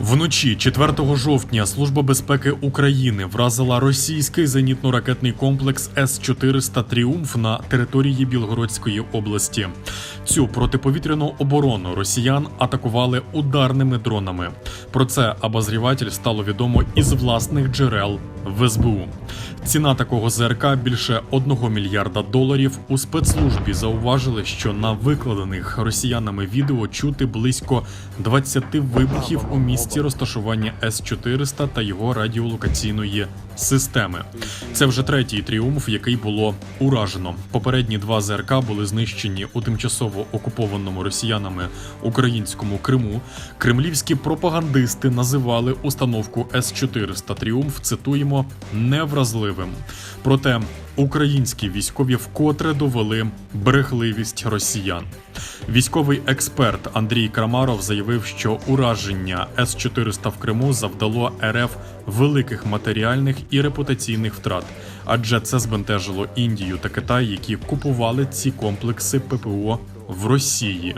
Вночі 4 жовтня Служба безпеки України вразила російський зенітно-ракетний комплекс С-400 Тріумф на території Білгородської області. Цю протиповітряну оборону росіян атакували ударними дронами. Про це обозріватель стало відомо із власних джерел в СБУ. Ціна такого ЗРК більше 1 мільярда доларів. У спецслужбі зауважили, що на викладених росіянами відео чути близько 20 вибухів у місці розташування С-400 та його радіолокаційної системи. Це вже третій тріумф, який було уражено. Попередні два ЗРК були знищені у тимчасово окупованому росіянами українському Криму. Кремлівські пропагандисти називали установку С-400 Тріумф, цитуємо, невразливим. Проте українські військові вкотре довели брехливість росіян. Військовий експерт Андрій Крамаров заявив, що ураження С-400 в Криму завдало РФ великих матеріальних і репутаційних втрат, адже це збентежило Індію та Китай, які купували ці комплекси ППО в Росії.